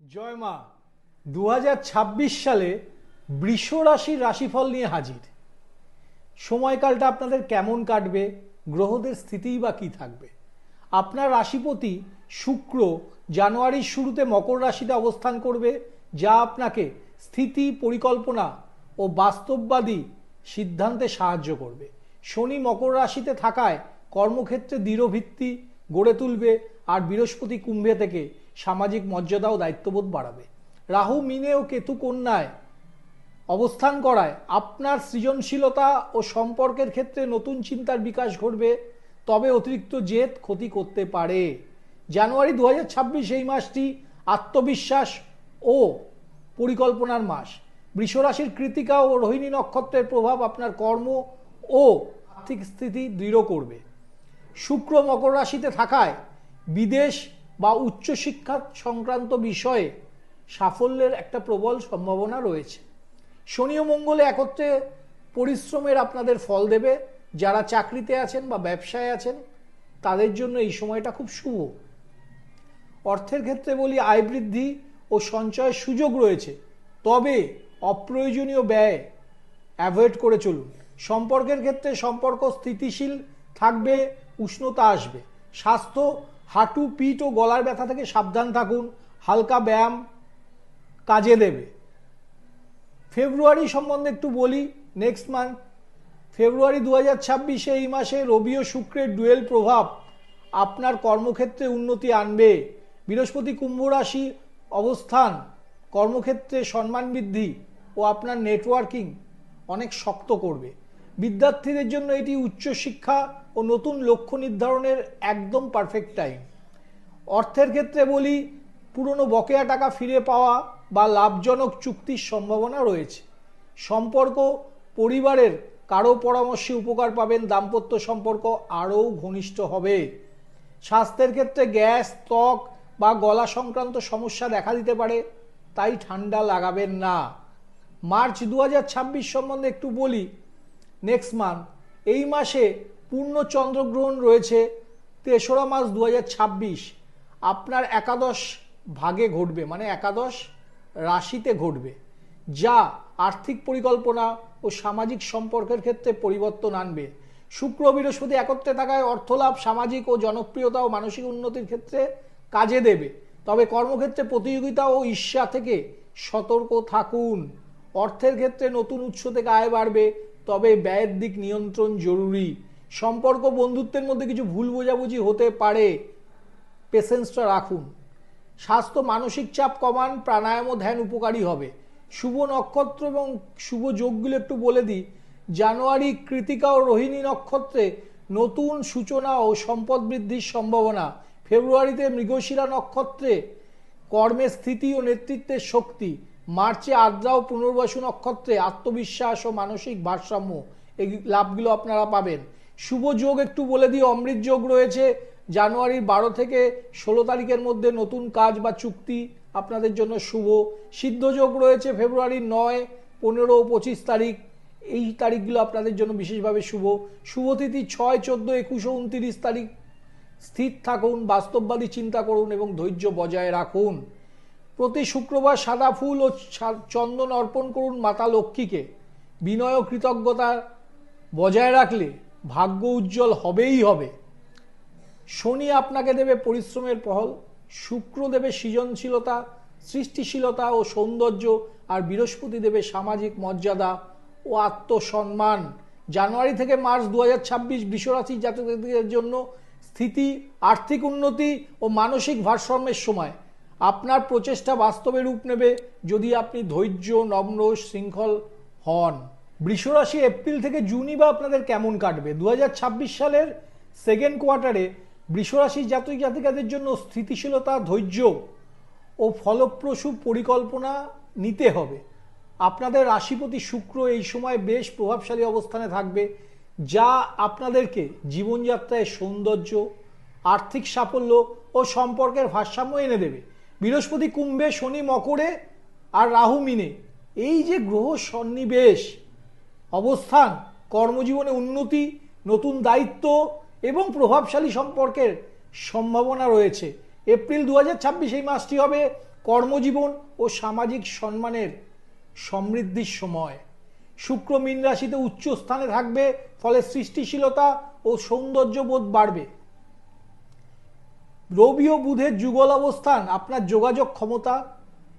জয় মা দু সালে বৃষ রাশির রাশিফল নিয়ে হাজির। সময়কালটা আপনাদের কেমন কাটবে, গ্রহদের স্থিতিই বা কী থাকবে? আপনার রাশিপতি শুক্র জানুয়ারির শুরুতে মকর রাশিতে অবস্থান করবে, যা আপনাকে স্থিতি, পরিকল্পনা ও বাস্তববাদী সিদ্ধান্তে সাহায্য করবে। শনি মকর রাশিতে থাকায় কর্মক্ষেত্রে দৃঢ় ভিত্তি গড়ে তুলবে আর বৃহস্পতি কুম্ভে থেকে সামাজিক মর্যাদা ও দায়িত্ববোধ বাড়াবে। রাহু মিনে ও কেতু কন্যায় অবস্থান করায়। আপনার সৃজনশীলতা ও সম্পর্কের ক্ষেত্রে নতুন চিন্তার বিকাশ ঘটবে, তবে অতিরিক্ত জেদ ক্ষতি করতে পারে। জানুয়ারি দু হাজার ছাব্বিশ এই মাসটি আত্মবিশ্বাস ও পরিকল্পনার মাস। বৃষরাশির কৃতিকা ও রোহিণী নক্ষত্রের প্রভাব আপনার কর্ম ও আর্থিক স্থিতি দৃঢ় করবে। শুক্র মকর রাশিতে থাকায় বিদেশ বা উচ্চশিক্ষা সংক্রান্ত বিষয়ে সাফল্যের একটা প্রবল সম্ভাবনা রয়েছে। শনি ও মঙ্গলে একত্রে পরিশ্রমের আপনাদের ফল দেবে। যারা চাকরিতে আছেন বা ব্যবসায় আছেন, তাদের জন্য এই সময়টা খুব শুভ। অর্থের ক্ষেত্রে বলি, আয় বৃদ্ধি ও সঞ্চয়ের সুযোগ রয়েছে। তবে অপ্রয়োজনীয় ব্যয় অ্যাভয়েড করে চলুন। সম্পর্কের ক্ষেত্রে সম্পর্ক স্থিতিশীল থাকবে, উষ্ণতা আসবে। স্বাস্থ্য হাঁটু, পিঠ ও গলার ব্যথা থেকে সাবধান থাকুন। হালকা ব্যায়াম কাজে দেবে। ফেব্রুয়ারি সম্বন্ধে একটু বলি নেক্সট মান্থ ফেব্রুয়ারি দু হাজার ছাব্বিশে এই মাসে রবি ও শুক্রের ডুয়েল প্রভাব আপনার কর্মক্ষেত্রে উন্নতি আনবে। বৃহস্পতি কুম্ভ রাশি অবস্থান, কর্মক্ষেত্রে সম্মান বৃদ্ধি ও আপনার নেটওয়ার্কিং অনেক শক্ত করবে। বিদ্যার্থীদের জন্য এটি উচ্চশিক্ষা ও নতুন লক্ষ্য নির্ধারণের একদম পারফেক্ট টাইম অর্থের ক্ষেত্রে বলি, পুরনো বকেয়া টাকা ফিরে পাওয়া বা লাভজনক চুক্তির সম্ভাবনা রয়েছে। সম্পর্ক, পরিবারের কারও পরামর্শে উপকার পাবেন দাম্পত্য সম্পর্ক আরও ঘনিষ্ঠ হবে। স্বাস্থ্যের ক্ষেত্রে গ্যাস, ত্বক বা গলা সংক্রান্ত সমস্যা দেখা দিতে পারে, তাই ঠান্ডা লাগাবেন না। মার্চ দু হাজার ছাব্বিশ সম্বন্ধে একটু বলি নেক্সট মান্থ এই মাসে পূর্ণ চন্দ্রগ্রহণ রয়েছে তেসরা মাস দু হাজার ছাব্বিশ। আপনার একাদশ ভাগে ঘটবে মানে একাদশ রাশিতে ঘটবে, যা আর্থিক পরিকল্পনা ও সামাজিক সম্পর্কের ক্ষেত্রে পরিবর্তন আনবে। শুক্র বৃহস্পতি একত্রে থাকায় অর্থলাভ সামাজিক ও জনপ্রিয়তা ও মানসিক উন্নতির ক্ষেত্রে কাজে দেবে। তবে কর্মক্ষেত্রে প্রতিযোগিতা ও ঈর্ষা থেকে সতর্ক থাকুন। অর্থের ক্ষেত্রে নতুন উৎস থেকে আয় বাড়বে তবে ব্যয়ের দিক নিয়ন্ত্রণ জরুরি। সম্পর্ক বন্ধুত্বের মধ্যে কিছু ভুল বোঝাবুঝি হতে পারে। পেশেন্সটা রাখুন। স্বাস্থ্য মানসিক চাপ কমান, প্রাণায়াম ও ধ্যান উপকারী হবে। শুভ নক্ষত্র এবং শুভ যোগগুলো একটু বলে দিই। জানুয়ারি কৃতিকা ও রোহিণী নক্ষত্রে নতুন সূচনা ও সম্পদ বৃদ্ধির সম্ভাবনা। ফেব্রুয়ারিতে মৃগশিরা নক্ষত্রে কর্মের স্থিতি ও নেতৃত্বের শক্তি। মার্চে আদ্রা ও পুনর্বাসু নক্ষত্রে আত্মবিশ্বাস ও মানসিক ভারসাম্য। এই লাভগুলো আপনারা পাবেন। শুভ যোগ একটু বলে দিই অমৃত যোগ রয়েছে জানুয়ারির বারো থেকে ষোলো তারিখের মধ্যে নতুন কাজ বা চুক্তি আপনাদের জন্য শুভ। সিদ্ধ যোগ রয়েছে ফেব্রুয়ারির নয়, পনেরো ও পঁচিশ তারিখ। এই তারিখগুলো আপনাদের জন্য বিশেষভাবে শুভ। শুভতিথি ছয়, চোদ্দ, একুশ ও উনতিরিশ তারিখ। স্থির থাকুন, বাস্তববাদী চিন্তা করুন এবং ধৈর্য বজায় রাখুন। প্রতি শুক্রবার সাদা ফুল ও চন্দন অর্পণ করুন মাতা লক্ষ্মীকে। বিনয় ও কৃতজ্ঞতা বজায় রাখলে ভাগ্য উজ্জ্বল হবেই হবে। শনি আপনাকে দেবে পরিশ্রমের পহল শুক্র দেবে সৃজনশীলতা, সৃষ্টিশীলতা ও সৌন্দর্য, আর বৃহস্পতি দেবে সামাজিক মর্যাদা ও আত্মসম্মান। জানুয়ারি থেকে মার্চ দু হাজার ছাব্বিশ বিশ্বরাশি জাতকদের জন্য স্থিতি, আর্থিক উন্নতি ও মানসিক ভারসাম্যের সময়। আপনার প্রচেষ্টা বাস্তবে রূপ নেবে যদি আপনি ধৈর্য, নম্র, শৃঙ্খল হন। বৃষরাশি এপ্রিল থেকে জুনই বা আপনাদের কেমন কাটবে? দু হাজার ছাব্বিশ সালের সেকেন্ড কোয়ার্টারে বৃষরাশি জাতক জাতিকাদের জন্য স্থিতিশীলতা, ধৈর্য ও ফলপ্রসূ পরিকল্পনা নিতে হবে। আপনাদের রাশিপতি শুক্র এই সময় বেশ প্রভাবশালী অবস্থানে থাকবে, যা আপনাদেরকে জীবনযাত্রায় সৌন্দর্য, আর্থিক সাফল্য ও সম্পর্কের ভারসাম্য এনে দেবে। বৃহস্পতি কুম্ভে, শনি মকরে আর রাহু মিনে। এই যে গ্রহ সন্নিবেশ, অবস্থান, কর্মজীবনে উন্নতি, নতুন দায়িত্ব এবং প্রভাবশালী সম্পর্কের সম্ভাবনা রয়েছে। এপ্রিল দু হাজার ছাব্বিশ এই মাসটি হবে কর্মজীবন ও সামাজিক সম্মানের সমৃদ্ধির সময়। শুক্র মীন রাশিতে উচ্চ স্থানে থাকবে, ফলে সৃষ্টিশীলতা ও সৌন্দর্যবোধ বাড়বে। রবি ও বুধের যুগল অবস্থান, আপনার যোগাযোগ ক্ষমতা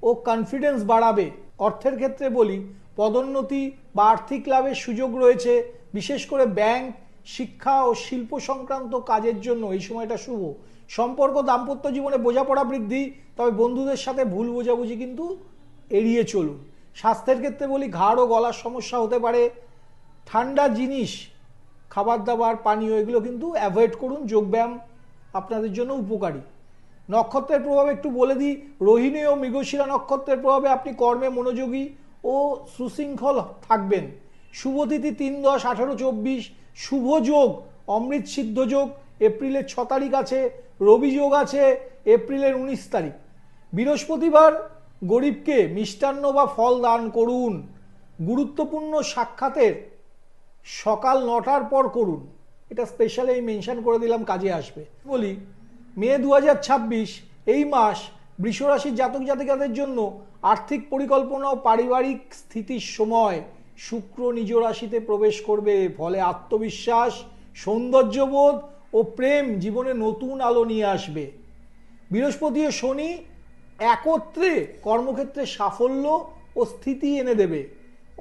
ও কনফিডেন্স বাড়াবে। অর্থের ক্ষেত্রে বলি, পদোন্নতি বা আর্থিক লাভের সুযোগ রয়েছে, বিশেষ করে ব্যাংক, শিক্ষা ও শিল্প সংক্রান্ত কাজের জন্য। এই সময়টা শুভ। সম্পর্ক দাম্পত্য জীবনে বোঝাপড়া বৃদ্ধি, তবে বন্ধুদের সাথে ভুল বোঝাবুঝি কিন্তু এড়িয়ে চলুন। স্বাস্থ্যের ক্ষেত্রে বলি, ঘাড় ও গলার সমস্যা হতে পারে। ঠান্ডা জিনিস, খাবার দাবার, পানীয়, এগুলো কিন্তু অ্যাভয়েড করুন। যোগব্যায়াম আপনাদের জন্য উপকারী। নক্ষত্রের প্রভাবে একটু বলে দিই, রোহিণী ও মৃগশিরা নক্ষত্রের প্রভাবে আপনি কর্মে মনোযোগী ও সুশৃঙ্খল থাকবেন। শুভতিথি তিন দশ আঠারো চব্বিশ, শুভ যোগ, অমৃত সিদ্ধ যোগ, এপ্রিলের ছ তারিখ আছে, রবি যোগ আছে, এপ্রিলের উনিশ তারিখ। বৃহস্পতিবার গরিবকে মিষ্টান্ন বা ফল দান করুন। গুরুত্বপূর্ণ সাক্ষাতের সকাল নটার পর করুন। এটা স্পেশালি আমি মেনশন করে দিলাম, কাজে আসবে। বলি, মে দু হাজার ছাব্বিশ, এই মাস বৃষরাশির জাতক জাতিকাদের জন্য আর্থিক পরিকল্পনা ও পারিবারিক স্থিতির সময় শুক্র নিজ রাশিতে প্রবেশ করবে। ফলে আত্মবিশ্বাস, সৌন্দর্যবোধ ও প্রেম জীবনে নতুন আলো নিয়ে আসবে। বৃহস্পতি ও শনি একত্রে কর্মক্ষেত্রে সাফল্য ও স্থিতি এনে দেবে।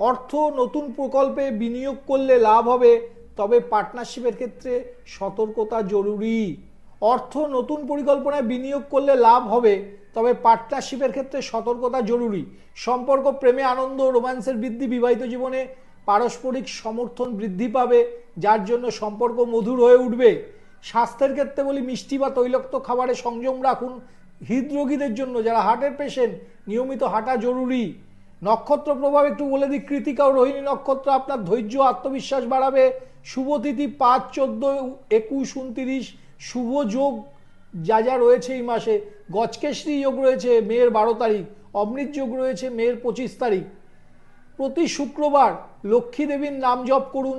অর্থ নতুন প্রকল্পে বিনিয়োগ করলে লাভ হবে তবে পার্টনারশিপের ক্ষেত্রে সতর্কতা জরুরি। অর্থ নতুন পরিকল্পনায় বিনিয়োগ করলে লাভ হবে, তবে পার্টনারশিপের ক্ষেত্রে সতর্কতা জরুরি। সম্পর্ক, প্রেমে আনন্দ, রোম্যান্সের বৃদ্ধি বিবাহিত জীবনে পারস্পরিক সমর্থন বৃদ্ধি পাবে, যার জন্য সম্পর্ক মধুর হয়ে উঠবে। স্বাস্থ্যের ক্ষেত্রে বলি মিষ্টি বা তৈলাক্ত খাবারে সংযম রাখুন। হৃদরোগীদের জন্য যারা হার্টের পেশেন্ট নিয়মিত হাঁটা জরুরি। নক্ষত্র প্রভাব একটু বলে দিই, কৃতিকা ও রোহিণী নক্ষত্র আপনার ধৈর্য, আত্মবিশ্বাস বাড়াবে। শুভতিথি পাঁচ, চোদ্দ, একুশ, উনতিরিশ, শুভ যোগ যা যা রয়েছে এই মাসে। গজকেশরী যোগ রয়েছে মেয়ের বারো তারিখ, অমৃত যোগ রয়েছে মেয়ের পঁচিশ তারিখ। প্রতি শুক্রবার লক্ষ্মী দেবীর নাম জপ করুন।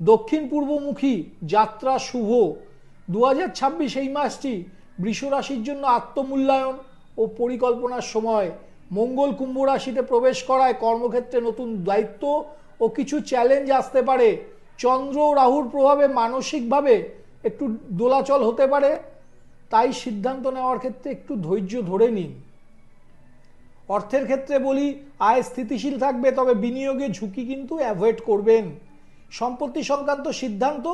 দক্ষিণ পূর্বমুখী যাত্রা শুভ। দু হাজার ছাব্বিশ এই মাসটি বৃষ রাশির জন্য আত্মমূল্যায়ন ও পরিকল্পনার সময়। মঙ্গল কুম্ভ রাশিতে প্রবেশ করায় কর্মক্ষেত্রে নতুন দায়িত্ব ও কিছু চ্যালেঞ্জ আসতে পারে। চন্দ্র রাহুর প্রভাবে মানসিকভাবে একটু দোলাচল হতে পারে। তাই সিদ্ধান্ত নেওয়ার ক্ষেত্রে একটু ধৈর্য ধরে নিন। অর্থের ক্ষেত্রে বলি, আয় স্থিতিশীল থাকবে, তবে বিনিয়োগে ঝুঁকি কিন্তু অ্যাভয়েড করবেন। সম্পত্তি সংক্রান্ত সিদ্ধান্ত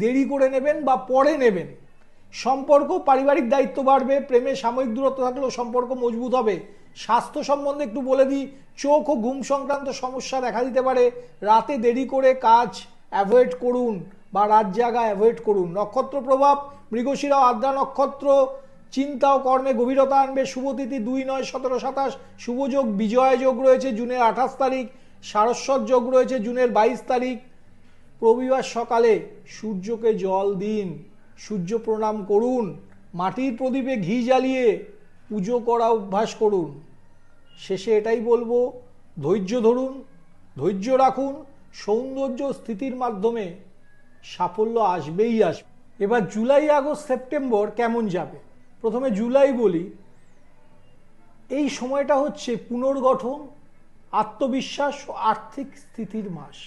দেরি করে নেবেন বা পরে নেবেন। সম্পর্ক পারিবারিক দায়িত্ব বাড়বে, প্রেমে সাময়িক দূরত্ব থাকলেও সম্পর্ক মজবুত হবে। স্বাস্থ্য সম্বন্ধে একটু বলে দিই, চোখ ও ঘুম সংক্রান্ত সমস্যা দেখা দিতে পারে। রাতে দেরি করে কাজ অ্যাভয়েড করুন বা রাত জায়গা অ্যাভয়েড করুন। নক্ষত্র প্রভাব, মৃগশিরা আদ্রা নক্ষত্র, চিন্তা ও কর্মে গভীরতা আনবে। শুভতিথি দুই নয় সতেরো সাতাশ শুভযোগ বিজয় যোগ রয়েছে জুনের আঠাশ তারিখ, সারস্বত যোগ রয়েছে জুনের বাইশ তারিখ। রবিবার সকালে সূর্যকে জল দিন। সূর্য প্রণাম করুন, মাটির প্রদীপে ঘি জ্বালিয়ে পুজো করা অভ্যাস করুন। শেষে এটাই বলব, ধৈর্য ধরুন, ধৈর্য রাখুন, সৌন্দর্য স্থিতির মাধ্যমে সাফল্য আসবেই আসবে। এবার জুলাই, আগস্ট, সেপ্টেম্বর কেমন যাবে? প্রথমে জুলাই বলি, এই সময়টা হচ্ছে পুনর্গঠন, আত্মবিশ্বাস ও আর্থিক স্থিতির মাস।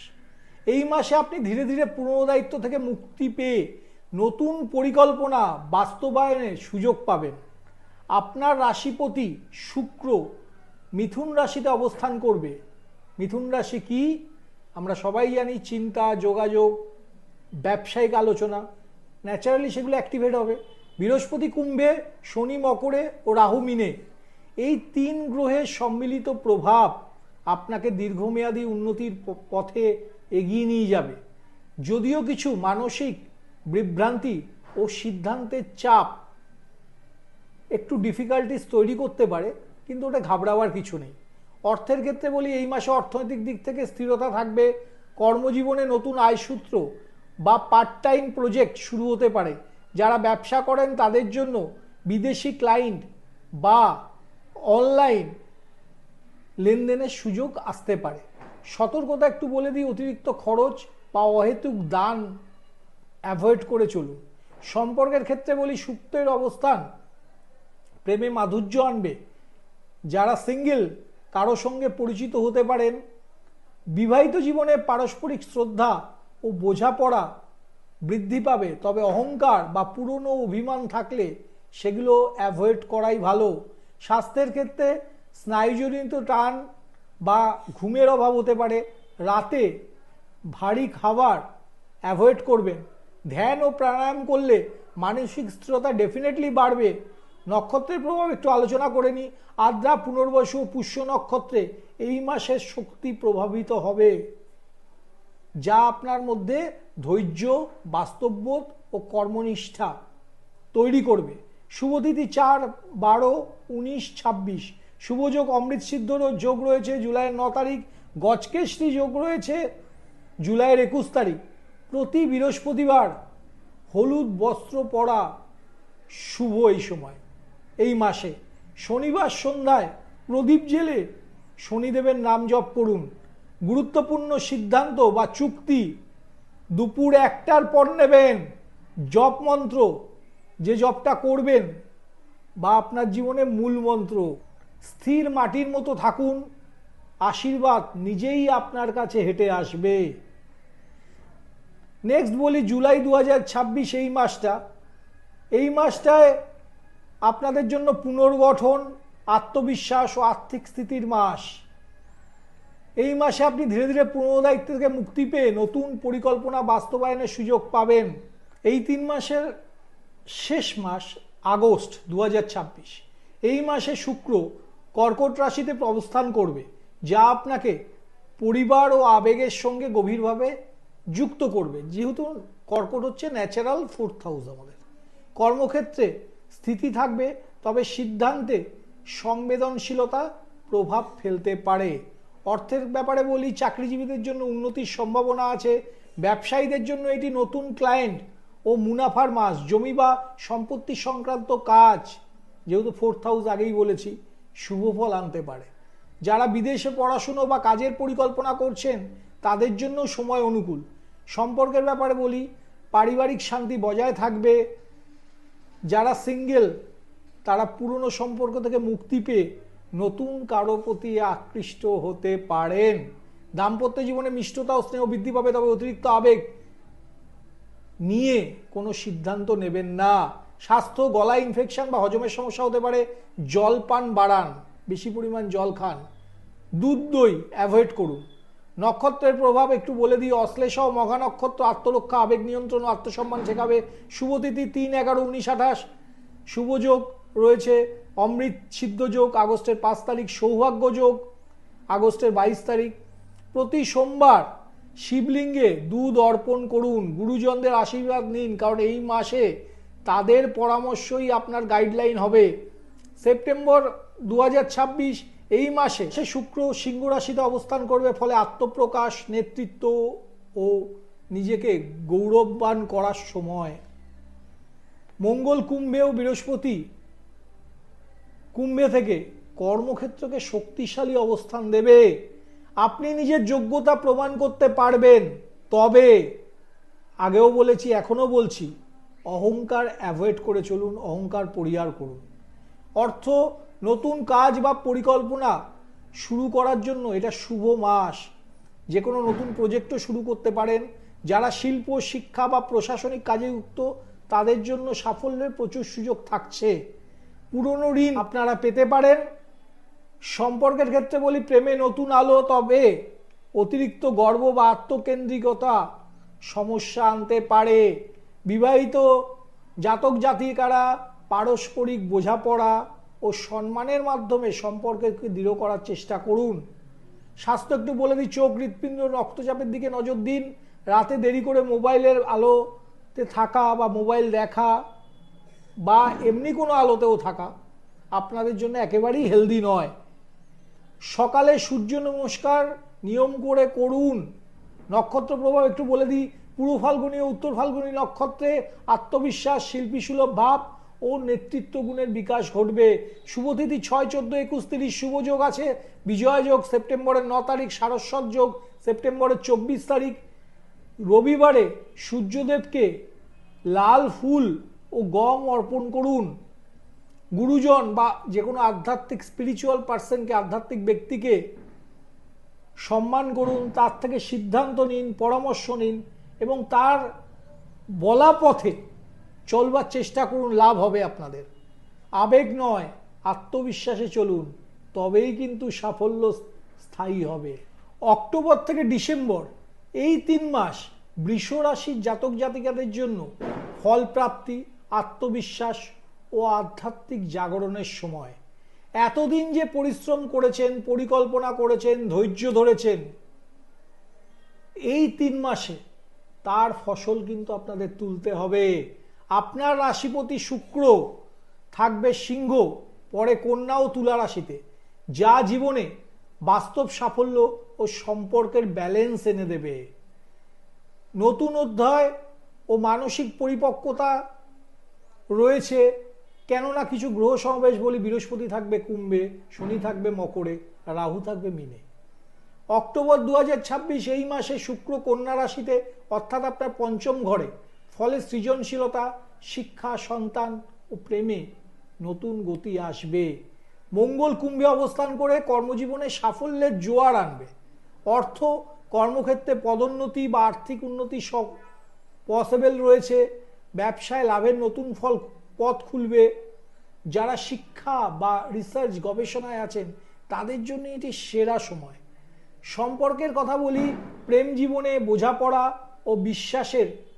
এই মাসে আপনি ধীরে ধীরে পুরনো দায়িত্ব থেকে মুক্তি পেয়ে নতুন পরিকল্পনা বাস্তবায়নের সুযোগ পাবেন। আপনার রাশিপতি শুক্র মিথুন রাশিতে অবস্থান করবে। মিথুন রাশি কি? আমরা সবাই জানি চিন্তা, যোগাযোগ, ব্যবসায়িক আলোচনা। ন্যাচারালি সেগুলো অ্যাক্টিভেট হবে। বৃহস্পতি কুম্ভে শনি মকরে ও রাহু মিনে। এই তিন গ্রহের সম্মিলিত প্রভাব আপনাকে দীর্ঘমেয়াদী উন্নতির পথে এগিয়ে নিয়ে যাবে। যদিও কিছু মানসিক বিভ্রান্তি ও সিদ্ধান্তের চাপ একটু ডিফিকাল্টিস তৈরি করতে পারে, কিন্তু ওটা ঘাবড়াবার কিছু নেই। অর্থের ক্ষেত্রে বলি, এই মাসে অর্থনৈতিক দিক থেকে স্থিরতা থাকবে, কর্মজীবনে নতুন আয়সূত্র বা পার্ট টাইম প্রজেক্ট শুরু হতে পারে। যারা ব্যবসা করেন, তাদের জন্য বিদেশি ক্লায়েন্ট বা অনলাইন লেনদেনের সুযোগ আসতে পারে। সতর্কতা একটু বলে দিই, অতিরিক্ত খরচ বা অহেতুক দান অ্যাভয়েড করে চলুন। সম্পর্কের ক্ষেত্রে বলি সুক্তের অবস্থান, প্রেমে মাধুর্য আনবে। যারা সিঙ্গেল, কারও সঙ্গে পরিচিত হতে পারেন। বিবাহিত জীবনে পারস্পরিক শ্রদ্ধা ও বোঝাপড়া বৃদ্ধি পাবে। তবে অহংকার বা পুরনো অভিমান থাকলে সেগুলো অ্যাভয়েড করাই ভালো। স্বাস্থ্যের ক্ষেত্রে স্নায়ুজনিত টান বা ঘুমের অভাব হতে পারে। রাতে ভারী খাবার অ্যাভয়েড করবেন। ধ্যান ও প্রাণায়াম করলে মানসিক স্থিরতা ডেফিনেটলি বাড়বে। নক্ষত্রের প্রভাব একটু আলোচনা করে নিই আদ্রা, পুনর্বসু, পুষ্য নক্ষত্রে এই মাসের শক্তি প্রভাবিত হবে। যা আপনার মধ্যে ধৈর্য, বাস্তববোধ ও কর্মনিষ্ঠা তৈরি করবে। শুভতিথি চার, বারো, উনিশ, ছাব্বিশ। শুভযোগ, অমৃত সিদ্ধরও যোগ রয়েছে জুলাইয়ের ন তারিখ। গজকেশরী যোগ রয়েছে জুলাইয়ের একুশ তারিখ। প্রতি বৃহস্পতিবার হলুদ বস্ত্র পরা শুভ এই সময়। এই মাসে শনিবার সন্ধ্যায় প্রদীপ জেলে শনিদেবের নাম জপ করুন। গুরুত্বপূর্ণ সিদ্ধান্ত বা চুক্তি দুপুর একটার পর নেবেন। জপ মন্ত্র, যে জপটা করবেন বা আপনার জীবনে মূল মন্ত্র, স্থির মাটির মতো থাকুন। আশীর্বাদ নিজেই আপনার কাছে হেঁটে আসবে। নেক্সট বলি জুলাই দু হাজার ছাব্বিশ এই মাসটা। এই মাসটায় আপনাদের জন্য পুনর্গঠন, আত্মবিশ্বাস ও আর্থিক স্থিতির মাস। এই মাসে আপনি ধীরে ধীরে পুনর্দায়িত্ব থেকে মুক্তি পেয়ে নতুন পরিকল্পনা বাস্তবায়নের সুযোগ পাবেন। এই তিন মাসের শেষ মাস আগস্ট দু হাজার ছাব্বিশ। এই মাসে শুক্র কর্কট রাশিতে অবস্থান করবে, যা আপনাকে পরিবার ও আবেগের সঙ্গে গভীরভাবে যুক্ত করবে। যেহেতু কর্কট হচ্ছে ন্যাচারাল ফোর্থ হাউস আমাদের। কর্মক্ষেত্রে স্থিতি থাকবে, তবে সিদ্ধান্তে সংবেদনশীলতা প্রভাব ফেলতে পারে। অর্থের ব্যাপারে বলি, চাকরিজীবীদের জন্য উন্নতির সম্ভাবনা আছে। ব্যবসায়ীদের জন্য এটি নতুন ক্লায়েন্ট ও মুনাফার মাস, জমি বা সম্পত্তি সংক্রান্ত কাজ। যেহেতু ফোর্থ হাউস আগেই বলেছি, শুভ ফল আনতে পারে। যারা বিদেশে পড়াশুনো বা কাজের পরিকল্পনা করছেন তাদের জন্য সময় অনুকূল। সম্পর্কের ব্যাপারে বলি, পারিবারিক শান্তি বজায় থাকবে। যারা সিঙ্গেল, তারা পুরনো সম্পর্ক থেকে মুক্তি পেয়ে নতুন কারও প্রতি আকৃষ্ট হতে পারেন। দাম্পত্য জীবনে মিষ্টতা ও স্নেহ বৃদ্ধি পাবে, তবে অতিরিক্ত আবেগ নিয়ে কোনো সিদ্ধান্ত নেবেন না। স্বাস্থ্য, গলা ইনফেকশন বা হজমের সমস্যা হতে পারে, জল পান বাড়ান, বেশি পরিমাণ জল খান। দুধ দই অ্যাভয়েড করুন। নক্ষত্রের প্রভাব একটু বলে দিই অশ্লেষ মঘা নক্ষত্র, আত্মরক্ষা, আবেগ নিয়ন্ত্রণ, আত্মসম্মান শেখাবে শুভতিথি তিন এগারো উনিশ আঠাশ। শুভযোগ রয়েছে অমৃত সিদ্ধ যোগ আগস্টের পাঁচ তারিখ সৌভাগ্য যোগ, আগস্টের বাইশ তারিখ। প্রতি সোমবার শিবলিঙ্গে দুধ অর্পণ করুন। গুরুজনদের আশীর্বাদ নিন, কারণ এই মাসে তাদের পরামর্শই আপনার গাইডলাইন হবে। সেপ্টেম্বর দু হাজার ছাব্বিশ এই মাসে সে শুক্র সিংহ রাশিতে অবস্থান করবে, ফলে আত্মপ্রকাশ, নেতৃত্ব ও নিজেকে গৌরববান করার সময়। মঙ্গল কুম্ভেও বৃহস্পতি কুম্ভে থেকে কর্মক্ষেত্রকে শক্তিশালী অবস্থান দেবে। আপনি নিজের যোগ্যতা প্রমাণ করতে পারবেন। তবে আগেও বলেছি, এখনও বলছি, অহংকার অ্যাভয়েড করে চলুন, অহংকার পরিহার করুন। অর্থ নতুন কাজ বা পরিকল্পনা শুরু করার জন্য এটা শুভ মাস। যে কোনো নতুন প্রজেক্টও শুরু করতে পারেন। যারা শিল্প, শিক্ষা বা প্রশাসনিক কাজে যুক্ত, তাদের জন্য সাফল্যের প্রচুর সুযোগ থাকছে। পুরনো ঋণ আপনারা পেতে পারেন। সম্পর্কের ক্ষেত্রে বলি, প্রেমে নতুন আলো, তবে অতিরিক্ত গর্ব বা আত্মকেন্দ্রিকতা সমস্যা আনতে পারে। বিবাহিত জাতক জাতিকারা পারস্পরিক বোঝাপড়া ও সম্মানের মাধ্যমে সম্পর্ককে দৃঢ় করার চেষ্টা করুন। স্বাস্থ্য একটু বলে দিই, চোখ হৃৎপিণ্ড, রক্তচাপের দিকে নজর দিন। রাতে দেরি করে মোবাইলের আলোতে থাকা বা মোবাইল দেখা বা এমনি কোনো আলোতেও থাকা আপনাদের জন্য একেবারেই হেলদি নয়। সকালে সূর্য নমস্কার নিয়ম করে করুন। নক্ষত্র প্রভাব একটু বলে দিই পূর্ব ফাল্গুনি ও উত্তর ফাল্গুনি নক্ষত্রে আত্মবিশ্বাস, শিল্পী সুলভ ভাব ও নেতৃত্ব গুণের বিকাশ ঘটবে। শুভতিথি ছয়, চোদ্দ, একুশ, তিরিশ শুভযোগ আছে। বিজয় যোগ সেপ্টেম্বরের ন তারিখ, সারস্বত যোগ সেপ্টেম্বরের চব্বিশ তারিখ। রবিবারে সূর্যদেবকে লাল ফুল ও গম অর্পণ করুন। গুরুজন বা যে কোনো আধ্যাত্মিক স্পিরিচুয়াল পার্সনকে আধ্যাত্মিক ব্যক্তিকে সম্মান করুন, তার থেকে সিদ্ধান্ত নিন, পরামর্শ নিন এবং তার বলা পথে চলবার চেষ্টা করুন, লাভ হবে আপনাদের। আবেগ নয়, আত্মবিশ্বাসে চলুন, তবেই কিন্তু সাফল্য স্থায়ী হবে। অক্টোবর থেকে ডিসেম্বর, এই তিন মাস বৃষ রাশির জাতক জাতিকাদের জন্য ফলপ্রাপ্তি আত্মবিশ্বাস ও আধ্যাত্মিক জাগরণের সময়। এতদিন যে পরিশ্রম করেছেন, পরিকল্পনা করেছেন, ধৈর্য ধরেছেন, এই তিন মাসে তার ফসল কিন্তু আপনাদের তুলতে হবে। আপনার রাশিপতি শুক্র থাকবে সিংহ, পরে কন্যা ও তুলা রাশিতে। যা জীবনে বাস্তব সাফল্য ও সম্পর্কের ব্যালেন্স এনে দেবে। নতুন অধ্যায় ও মানসিক পরিপক্কতা রয়েছে, কেননা কিছু গ্রহ সমাবেশ বলি বৃহস্পতি থাকবে কুম্ভে, শনি থাকবে মকরে, রাহু থাকবে মিনে। অক্টোবর দু হাজার ছাব্বিশ এই মাসে শুক্র কন্যা রাশিতে, অর্থাৎ আপনার পঞ্চম ঘরে। ফলে সৃজনশীলতা, শিক্ষা, সন্তান ও প্রেমে নতুন গতি আসবে। মঙ্গল কুম্ভে অবস্থান করে কর্মজীবনে সাফল্যের জোয়ার আনবে। অর্থ, কর্মক্ষেত্রে পদোন্নতি বা আর্থিক উন্নতি সব পসিবল রয়েছে। ব্যবসায় লাভের নতুন ফল পথ খুলবে। যারা শিক্ষা বা রিসার্চ গবেষণায় আছেন, তাদের জন্য এটি সেরা সময়। সম্পর্কের কথা বলি, প্রেম জীবনে বোঝাপড়া ও বিশ্বাসের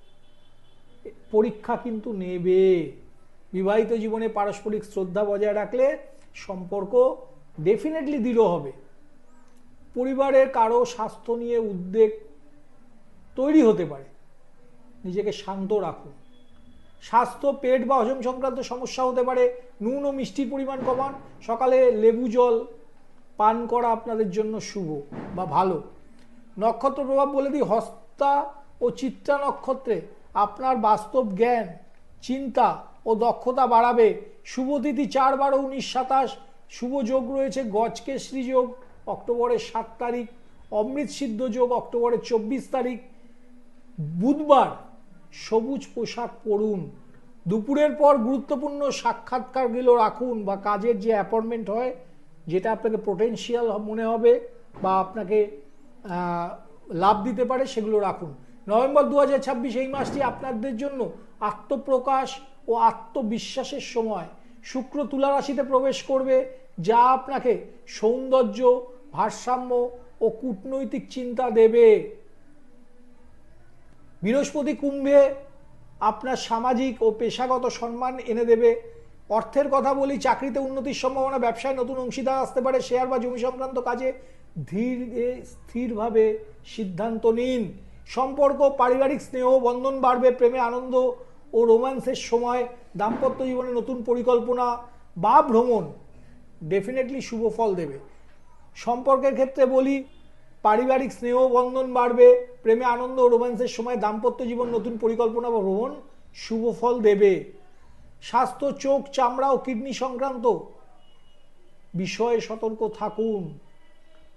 পরীক্ষা কিন্তু নেবে। বিবাহিত জীবনে পারস্পরিক শ্রদ্ধা বজায় রাখলে সম্পর্ক ডেফিনেটলি দৃঢ় হবে। পরিবারের কারও স্বাস্থ্য নিয়ে উদ্বেগ তৈরি হতে পারে। নিজেকে শান্ত রাখুন। স্বাস্থ্য, পেট বা হজম সংক্রান্ত সমস্যা হতে পারে। নুন ও মিষ্টির পরিমাণ কমান। সকালে লেবু জল পান করা আপনাদের জন্য শুভ বা ভালো। নক্ষত্র প্রভাব বলে দিই হস্তা ও চিত্রা নক্ষত্রে। আপনার বাস্তব জ্ঞান, চিন্তা ও দক্ষতা বাড়াবে। শুভতিথি চার বারো উনিশ সাতাশ। শুভ যোগ রয়েছে গজকেশরী যোগ অক্টোবরের সাত তারিখ। অমৃত সিদ্ধ যোগ, অক্টোবরের চব্বিশ তারিখ। বুধবার সবুজ পোশাক পরুন। দুপুরের পর গুরুত্বপূর্ণ সাক্ষাৎকারগুলো রাখুন বা কাজের যে অ্যাপয়েন্টমেন্ট হয়, যেটা আপনাকে পোটেন্সিয়াল মনে হবে বা আপনাকে লাভ দিতে পারে সেগুলো রাখুন। নভেম্বর দু হাজার ছাব্বিশ এই মাসটি আপনাদের জন্য আত্মপ্রকাশ ও আত্মবিশ্বাসের সময়। শুক্র তুলা রাশিতে প্রবেশ করবে, যা আপনাকে সৌন্দর্য, ভারসাম্য ও কূটনৈতিক চিন্তা দেবে। বৃহস্পতি কুম্ভে আপনার সামাজিক ও পেশাগত সম্মান এনে দেবে। অর্থের কথা বলি, চাকরিতে উন্নতির সম্ভাবনা, ব্যবসায় নতুন অংশীদার আসতে পারে, শেয়ার বা জমি সংক্রান্ত কাজে ধীরে, স্থিরভাবে সিদ্ধান্ত নিন। সম্পর্ক, পারিবারিক স্নেহ, বন্ধন বাড়বে, প্রেমে আনন্দ ও রোম্যান্সের সময়, দাম্পত্য জীবনে নতুন পরিকল্পনা বা ভ্রমণ ডেফিনেটলি শুভ ফল দেবে। সম্পর্কের ক্ষেত্রে বলি, পারিবারিক স্নেহ, বন্ধন বাড়বে, প্রেমে আনন্দ ও রোম্যান্সের সময় দাম্পত্য জীবন, নতুন পরিকল্পনা বা ভ্রমণ শুভ ফল দেবে। স্বাস্থ্য, চোখ, চামড়া ও কিডনি সংক্রান্ত বিষয়ে সতর্ক থাকুন।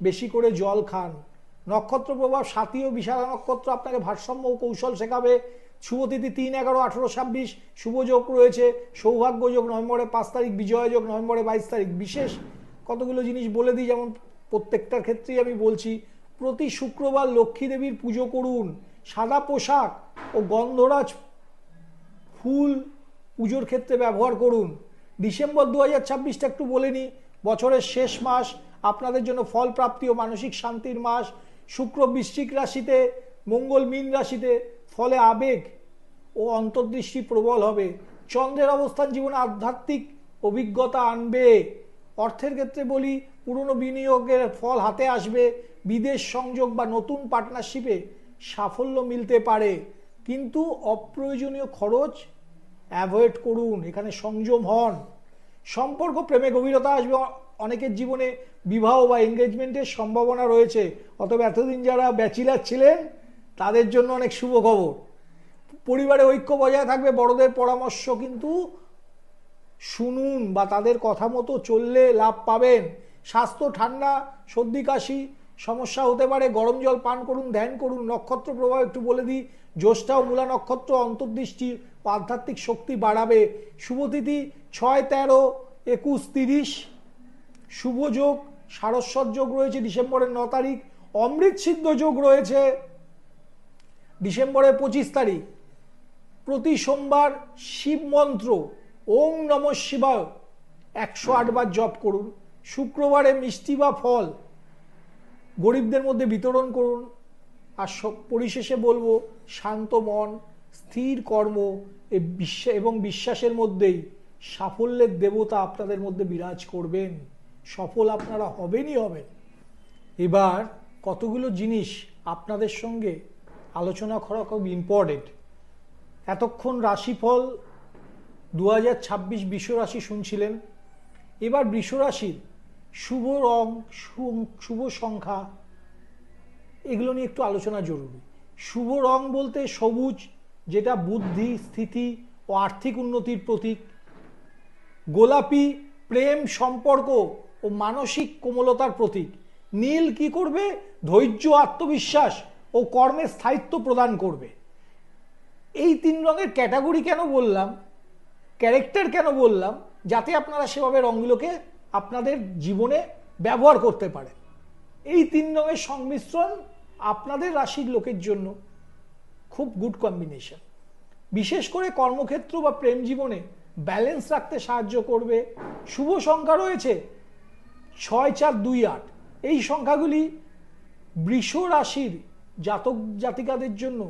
বেশি করে জল খান। নক্ষত্র প্রভাব সাথী ও বিশাল নক্ষত্র আপনাকে ভারসাম্য ও কৌশল শেখাবে। শুভতিথি তিন এগারো আঠেরো ছাব্বিশ। শুভযোগ রয়েছে। সৌভাগ্য যোগ নভেম্বরে পাঁচ তারিখ, বিজয় যোগ নভেম্বরে বাইশ তারিখ। বিশেষ কতগুলো জিনিস বলে দিই, যেমন প্রত্যেকটার ক্ষেত্রেই আমি বলছি, প্রতি শুক্রবার লক্ষ্মী দেবীর পুজো করুন। সাদা পোশাক ও গন্ধরাজ ফুল পুজোর ক্ষেত্রে ব্যবহার করুন। ডিসেম্বর দু হাজার ছাব্বিশটা একটু বলে নিই, বছরের শেষ মাস, আপনাদের জন্য ফল প্রাপ্তি ও মানসিক শান্তির মাস শুক্র বৃশ্চিক রাশিতে, মঙ্গল মিন রাশিতে, ফলে আবেগ ও অন্তর্দৃষ্টি প্রবল হবে। চন্দ্রের অবস্থান জীবনে আধ্যাত্মিক, অভিজ্ঞতা আনবে। অর্থের ক্ষেত্রে বলি, পুরনো বিনিয়োগের ফল হাতে আসবে। বিদেশ সংযোগ বা নতুন পার্টনারশিপে সাফল্য মিলতে পারে। কিন্তু অপ্রয়োজনীয় খরচ অ্যাভয়েড করুন, এখানে সংযম হন। সম্পর্ক, প্রেমে গভীরতা আসবে অনেকের জীবনে বিবাহ বা এনগেজমেন্টের সম্ভাবনা রয়েছে অতএব এতদিন যারা ব্যাচিলার ছিলেন, তাদের জন্য অনেক শুভ খবর। পরিবারে ঐক্য বজায় থাকবে, বড়দের পরামর্শ কিন্তু শুনুন বা তাদের কথা মতো চললে লাভ পাবেন। স্বাস্থ্য ঠান্ডা, সর্দি, কাশি সমস্যা হতে পারে, গরম জল পান করুন, ধ্যান করুন, নক্ষত্র প্রভাব একটু বলে দিই, জ্যৈষ্ঠা ও মূলা নক্ষত্র অন্তর্দৃষ্টি আধ্যাত্মিক শক্তি বাড়াবে। শুভতিথি ছয়, তেরো, একুশ, তিরিশ। শুভ যোগ, সারস্বত যোগ রয়েছে ডিসেম্বরের ন তারিখ অমৃত সিদ্ধ যোগ রয়েছে ডিসেম্বরের পঁচিশ তারিখ। প্রতি সোমবার শিব মন্ত্র ওং নম শিবায় একশো আটবার জপ করুন। শুক্রবারে মিষ্টি বা ফল গরিবদের মধ্যে বিতরণ করুন। আর পরিশেষে বলব, শান্ত মন, স্থির কর্ম এবং বিশ্বাসের মধ্যেই সাফল্যের দেবতা আপনাদের মধ্যে বিরাজ করবেন। সফল আপনারা হবেনই হবেন। এবার কতগুলো জিনিস আপনাদের সঙ্গে আলোচনা করা খুব ইম্পর্টেন্ট এতক্ষণ রাশিফল দু হাজার ছাব্বিশ রাশি শুনছিলেন। এবার বৃষরাশির শুভ রং শুভ সংখ্যা, এগুলো নিয়ে একটু আলোচনা জরুরি। শুভ রং বলতে সবুজ, যেটা বুদ্ধি, স্থিতি ও আর্থিক উন্নতির প্রতীক। গোলাপি প্রেম সম্পর্ক ও মানসিক কোমলতার প্রতীক। নীল কি করবে? ধৈর্য, আত্মবিশ্বাস ও কর্মের স্থায়িত্ব প্রদান করবে। এই তিন রঙের ক্যাটাগরি কেন বললাম? ক্যারেক্টার কেন বললাম? যাতে আপনারা সেভাবে রঙগুলোকে আপনাদের জীবনে ব্যবহার করতে পারেন। এই তিন রঙের সংমিশ্রণ আপনাদের রাশির লোকের জন্য খুব গুড কম্বিনেশন। বিশেষ করে কর্মক্ষেত্র বা প্রেম জীবনে ব্যালেন্স রাখতে সাহায্য করবে। শুভ সংখ্যা রয়েছে ছয় চার দুই আট। এই সংখ্যাগুলি বৃষ রাশির জাতক জাতিকাদের জন্য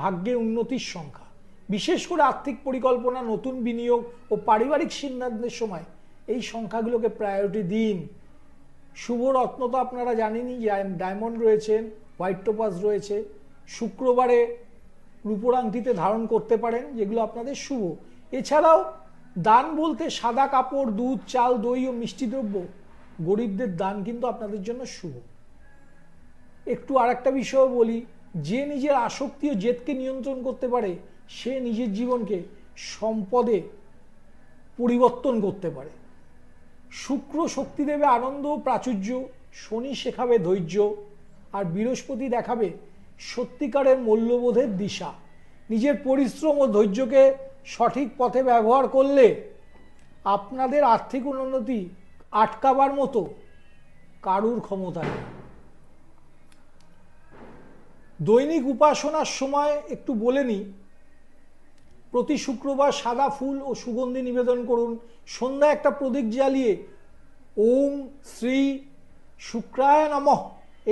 ভাগ্যে উন্নতির সংখ্যা। বিশেষ করে আর্থিক পরিকল্পনা, নতুন বিনিয়োগ ও পারিবারিক সিদ্ধান্তের সময় এই সংখ্যাগুলোকে প্রায়োরিটি দিন। শুভ রত্ন তো আপনারা জানেনই যে ডায়মন্ড রয়েছেন হোয়াইট টোপাস রয়েছে। শুক্রবারে রূপোর আংটিতে ধারণ করতে পারেন, যেগুলো আপনাদের শুভ। এছাড়াও দান বলতে সাদা কাপড়, দুধ, চাল, দই ও মিষ্টি দ্রব্য গরিবদের দান কিন্তু আপনাদের জন্য শুভ। একটু আর একটা বিষয় বলি, যে নিজের আসক্তি ও জেদকে নিয়ন্ত্রণ করতে পারে, সে নিজের জীবনকে সম্পদে পরিবর্তন করতে পারে। শুক্র শক্তি দেবে আনন্দ ও প্রাচুর্য, শনি শেখাবে ধৈর্য, আর বৃহস্পতি দেখাবে সত্যিকারের মূল্যবোধের দিশা। নিজের পরিশ্রম ও ধৈর্যকে সঠিক পথে ব্যবহার করলে আপনাদের আর্থিক উন্নতি আটকাবার মতো কারুর ক্ষমতা নেই। দৈনিক উপাসনার সময় একটু বলে নিই, প্রতি শুক্রবার সাদা ফুল ও সুগন্ধি নিবেদন করুন। সন্ধ্যায় একটা প্রদীপ জ্বালিয়ে ওম শ্রী শুক্রায় নমঃ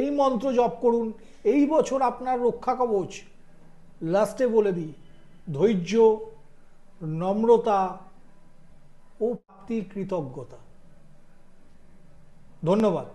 এই মন্ত্র জপ করুন। এই বছর আপনার রক্ষা কবচ লাস্টে বলে দিই, ধৈর্য, নম্রতা ও প্রাপ্তির কৃতজ্ঞতা। ধন্যবাদ।